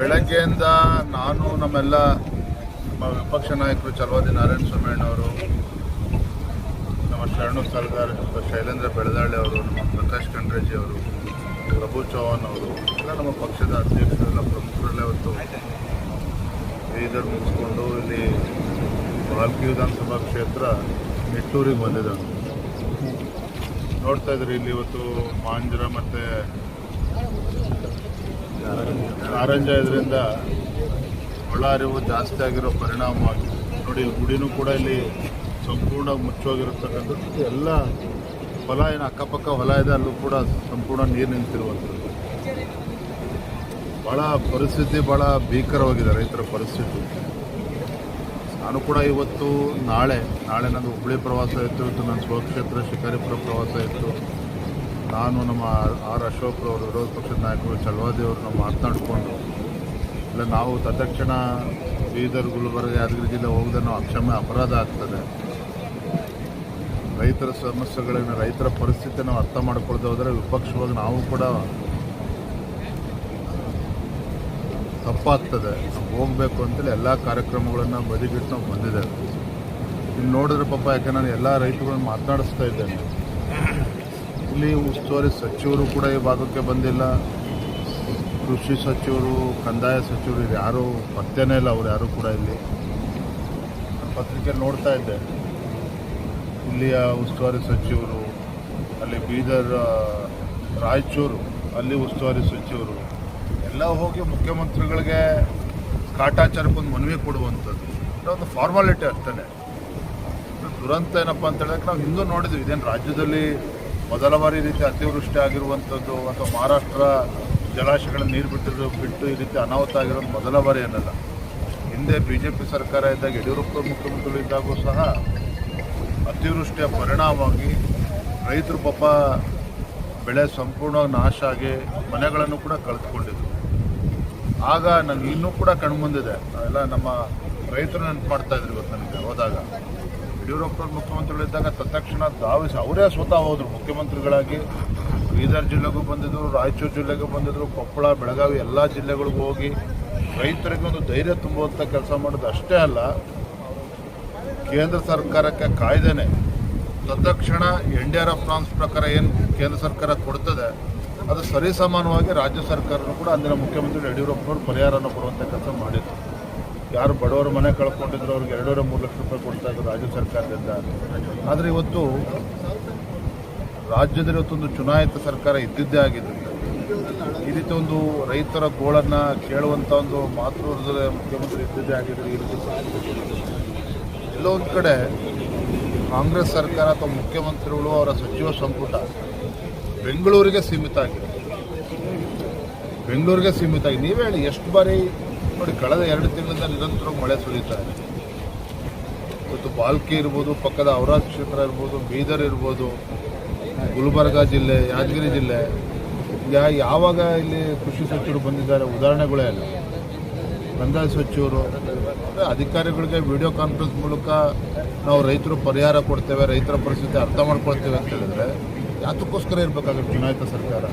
ಬೆಳಗ್ಗೆಯಿಂದ ನಾನು ನಮ್ಮೆಲ್ಲ ನಮ್ಮ ವಿಪಕ್ಷ ನಾಯಕರು ಚಲವಾದಿ ನಾರಾಯಣ ಸ್ವಾಮಿ ಅವರು, ನಮ್ಮ ಶರಣು ಸಲ್ಗಾರ್ ಶೈಲೇಂದ್ರ ಬೆಳದಾಳಿ ಅವರು, ನಮ್ಮ ಪ್ರಕಾಶ್ ಖಂಡ್ರೇಜಿ ಅವರು, ಪ್ರಭು ಚೌಹಾಣ್ ಅವರು, ಎಲ್ಲ ನಮ್ಮ ಪಕ್ಷದ ಅಧ್ಯಕ್ಷರೆಲ್ಲ ಪ್ರಮುಖರೆಲ್ಲ ಇವತ್ತು ಬೀದರ್ ಮುಗಿಸ್ಕೊಂಡು ಇಲ್ಲಿ ಬಾಲ್ಕಿ ವಿಧಾನಸಭಾ ಕ್ಷೇತ್ರ ನಿಟ್ಟೂರಿಗೆ ಬಂದಿದ್ದರು. ನೋಡ್ತಾ ಇದ್ರಿ, ಇಲ್ಲಿ ಇವತ್ತು ಮಾಂಜರ ಮತ್ತು ಕಾರಂಜ ಇದರಿಂದ ಒಳ ಅರಿವು ಜಾಸ್ತಿ ಆಗಿರೋ ಪರಿಣಾಮ ನೋಡಿ, ಗುಡಿನೂ ಕೂಡ ಇಲ್ಲಿ ಸಂಪೂರ್ಣ ಮುಚ್ಚೋಗಿರತಕ್ಕಂಥದ್ದು. ಎಲ್ಲ ಹೊಲ ಏನು ಅಕ್ಕಪಕ್ಕ ಹೊಲ ಇದೆ, ಅಲ್ಲೂ ಕೂಡ ಸಂಪೂರ್ಣ ನೀರು ನಿಂತಿರುವಂಥದ್ದು. ಭಾಳ ಪರಿಸ್ಥಿತಿ ಭಾಳ ಭೀಕರವಾಗಿದೆ ರೈತರ ಪರಿಸ್ಥಿತಿ. ನಾನು ಕೂಡ ಇವತ್ತು ನಾಳೆ ನಾಳೆ ನಂದು ಹುಬ್ಬಳ್ಳಿ ಪ್ರವಾಸ ಇತ್ತು ಇವತ್ತು ನನ್ನ ಸ್ವಕ್ಷೇತ್ರ ಶಿಕಾರಿಪುರ ಪ್ರವಾಸ ಇತ್ತು. ನಾನು ನಮ್ಮ ಆರ್ ಅಶೋಕ್ ಅವರು, ವಿರೋಧ ಪಕ್ಷದ ನಾಯಕರು ಚಲವಾದಿ ಅವ್ರನ್ನ ಮಾತನಾಡಿಕೊಂಡು, ಇಲ್ಲ ನಾವು ತತ್ಕ್ಷಣ ಬೀದರ್ ಗುಲ್ಬರ್ಗ ಯಾದಗಿರಿ ಜಿಲ್ಲೆ ಹೋಗದೆ ಅಕ್ಷಮ್ಯ ಅಪರಾಧ ಆಗ್ತದೆ. ರೈತರ ಸಮಸ್ಯೆಗಳನ್ನು, ರೈತರ ಪರಿಸ್ಥಿತಿ ನಾವು ಅರ್ಥ ಮಾಡ್ಕೊಳ್ದೆ ಹೋದರೆ ವಿಪಕ್ಷವಾಗಿ ನಾವು ಕೂಡ ತಪ್ಪಾಗ್ತದೆ. ಹೋಗಬೇಕು ಅಂತೇಳಿ ಎಲ್ಲ ಕಾರ್ಯಕ್ರಮಗಳನ್ನು ಬದಿಗಿಟ್ಟು ನಾವು ಬಂದಿದ್ದೇವೆ. ಇನ್ನು ನೋಡಿದ್ರೆ ಪಾಪ ಯಾಕೆ ನಾನು ಎಲ್ಲ ರೈತರುಗಳನ್ನು ಮಾತನಾಡಿಸ್ತಾ ಇದ್ದೇನೆ. ಇಲ್ಲಿ ಉಸ್ತುವಾರಿ ಸಚಿವರು ಕೂಡ ಈ ಭಾಗಕ್ಕೆ ಬಂದಿಲ್ಲ. ಕೃಷಿ ಸಚಿವರು, ಕಂದಾಯ ಸಚಿವರು, ಇದು ಯಾರೂ ಪತ್ತೆನೇ ಇಲ್ಲ, ಅವ್ರು ಯಾರು ಕೂಡ ಇಲ್ಲಿ. ಪತ್ರಿಕೆ ನೋಡ್ತಾ ಇದ್ದೆ. ಇಲ್ಲಿಯ ಉಸ್ತುವಾರಿ ಸಚಿವರು, ಅಲ್ಲಿ ಬೀದರ್ ರಾಯಚೂರು, ಅಲ್ಲಿ ಉಸ್ತುವಾರಿ ಸಚಿವರು, ಎಲ್ಲ ಹೋಗಿ ಮುಖ್ಯಮಂತ್ರಿಗಳಿಗೆ ಕಾಟಾಚಾರಕ್ಕೊಂದು ಮನವಿ ಕೊಡುವಂಥದ್ದು. ಒಂದು ಫಾರ್ಮಾಲಿಟಿ ಅಷ್ಟೇ ದುರಂತ ಏನಪ್ಪ ಅಂತ ಹೇಳಿದ್ರೆ ನಾವು ಹಿಂದೂ ನೋಡಿದ್ವಿ. ಇದೇನು ರಾಜ್ಯದಲ್ಲಿ ಮೊದಲ ಬಾರಿ ರೀತಿ ಅತಿವೃಷ್ಟಿ ಆಗಿರುವಂಥದ್ದು ಅಥವಾ ಮಹಾರಾಷ್ಟ್ರ ಜಲಾಶಯಗಳ ನೀರು ಬಿಟ್ಟಿರೋ ಬಿಟ್ಟು ಈ ರೀತಿ ಅನಾಹುತ ಆಗಿರೋದು ಮೊದಲ ಬಾರಿ ಏನಲ್ಲ ಹಿಂದೆ ಬಿ ಜೆ ಪಿ ಸರ್ಕಾರ ಇದ್ದಾಗ ಯಡಿಯೂರಪ್ಪ ಮುಖ್ಯಮಂತ್ರಿಗಳು ಇದ್ದಾಗೂ ಸಹ ಅತಿವೃಷ್ಟಿಯ ಪರಿಣಾಮವಾಗಿ ರೈತರು ಪಾಪ ಬೆಳೆ ಸಂಪೂರ್ಣ ನಾಶ ಆಗಿ ಮನೆಗಳನ್ನು ಕೂಡ ಕಳೆದುಕೊಂಡಿದ್ರು. ಆಗ ನಾನು ಇನ್ನೂ ಕೂಡ ಕಣ್ಮುಂದಿದೆ. ಎಲ್ಲ ನಮ್ಮ ರೈತರು ನೆನಪು ಮಾಡ್ತಾ ಇದ್ರು ಇವತ್ತು ನನಗೆ ಹೋದಾಗ. ಯಡಿಯೂರಪ್ಪ ಮುಖ್ಯಮಂತ್ರಿಗಳಿದ್ದಾಗ ತತ್ಕ್ಷಣ ಧಾವಿಸಿ ಅವರೇ ಸ್ವತಃ ಹೋದರು. ಮುಖ್ಯಮಂತ್ರಿಗಳಾಗಿ ಬೀದರ್ ಜಿಲ್ಲೆಗೂ ಬಂದಿದ್ರು, ರಾಯಚೂರು ಜಿಲ್ಲೆಗೂ ಬಂದಿದ್ರು, ಕೊಪ್ಪಳ, ಬೆಳಗಾವಿ ಎಲ್ಲ ಜಿಲ್ಲೆಗಳಿಗೂ ಹೋಗಿ ರೈತರಿಗೆ ಒಂದು ಧೈರ್ಯ ತುಂಬುವಂಥ ಕೆಲಸ ಮಾಡೋದು ಅಷ್ಟೇ ಅಲ್ಲ, ಕೇಂದ್ರ ಸರ್ಕಾರಕ್ಕೆ ಕಾಯ್ದೇನೆ. ತತ್ಕ್ಷಣ ಎನ್ ಡಿ ಆರ್ ಎಫ್ ಪ್ರಕಾರ ಏನು ಕೇಂದ್ರ ಸರ್ಕಾರ ಕೊಡ್ತದೆ, ಅದು ಸರಿಸಮಾನವಾಗಿ ರಾಜ್ಯ ಸರ್ಕಾರನೂ ಕೂಡ ಅಂದಿನ ಮುಖ್ಯಮಂತ್ರಿ ಯಡಿಯೂರಪ್ಪನವರು ಪರಿಹಾರನ ಕೊಡುವಂಥ ಕೆಲಸ ಮಾಡಿದ್ರು. ಯಾರು ಬಡವರು ಮನೆ ಕಳ್ಕೊಂಡಿದ್ರು, ಅವ್ರಿಗೆ ಎರಡೂವರೆ, ಮೂರು ಲಕ್ಷ ರೂಪಾಯಿ ಕೊಡ್ತಾ ಇದ್ರು ರಾಜ್ಯ ಸರ್ಕಾರದಿಂದ. ಆದರೆ ಇವತ್ತು ರಾಜ್ಯದಲ್ಲಿ ಇವತ್ತೊಂದು ಚುನಾಯಿತ ಸರ್ಕಾರ ಇದ್ದಿದ್ದೇ ಆಗಿದೆ ಈ ರೀತಿ ಒಂದು ರೈತರ ಗೋಳನ್ನು ಕೇಳುವಂಥ ಒಂದು ಮಾತೃವರ್ಗದ ಮುಖ್ಯಮಂತ್ರಿ ಇದ್ದಿದ್ದೇ ಆಗಿದ್ರೆ ಈ ರೀತಿ. ಎಲ್ಲೋ ಒಂದು ಕಡೆ ಕಾಂಗ್ರೆಸ್ ಸರ್ಕಾರ ಅಥವಾ ಮುಖ್ಯಮಂತ್ರಿಗಳು ಅವರ ಸಚಿವ ಸಂಪುಟ ಬೆಂಗಳೂರಿಗೆ ಸೀಮಿತ ಆಗಿದೆ. ಬೆಂಗಳೂರಿಗೆ ಸೀಮಿತ ಆಗಿದೆ. ನೀವೇ ಹೇಳಿ, ಎಷ್ಟು ಬಾರಿ ನೋಡಿ, ಕಳೆದ ಎರಡು ತಿಂಗಳಿಂದ ನಿರಂತರ ಮಳೆ ಸುರಿತಾ ಇದೆ. ಇವತ್ತು ಬಾಲ್ಕಿ ಇರ್ಬೋದು, ಪಕ್ಕದ ಔರಾದ್ ಕ್ಷೇತ್ರ ಇರ್ಬೋದು, ಬೀದರ್ ಇರ್ಬೋದು, ಗುಲ್ಬರ್ಗ ಜಿಲ್ಲೆ, ಯಾದಗಿರಿ ಜಿಲ್ಲೆ, ಯಾ, ಯಾವಾಗ ಇಲ್ಲಿ ಕೃಷಿ ಸಚಿವರು ಬಂದಿದ್ದಾರೆ ಉದಾಹರಣೆಗಳೇ ಅಲ್ಲ. ಕಂದಾಯ ಸಚಿವರು ಅಧಿಕಾರಿಗಳಿಗೆ ವಿಡಿಯೋ ಕಾನ್ಫರೆನ್ಸ್ ಮೂಲಕ ನಾವು ರೈತರು ಪರಿಹಾರ ಕೊಡ್ತೇವೆ, ರೈತರ ಪರಿಸ್ಥಿತಿ ಅರ್ಥ ಮಾಡ್ಕೊಳ್ತೇವೆ ಅಂತ ಹೇಳಿದ್ರೆ ಯಾತಕ್ಕೋಸ್ಕರ ಇರಬೇಕಾಗುತ್ತೆ ಚುನಾಯಿತ ಸರ್ಕಾರ.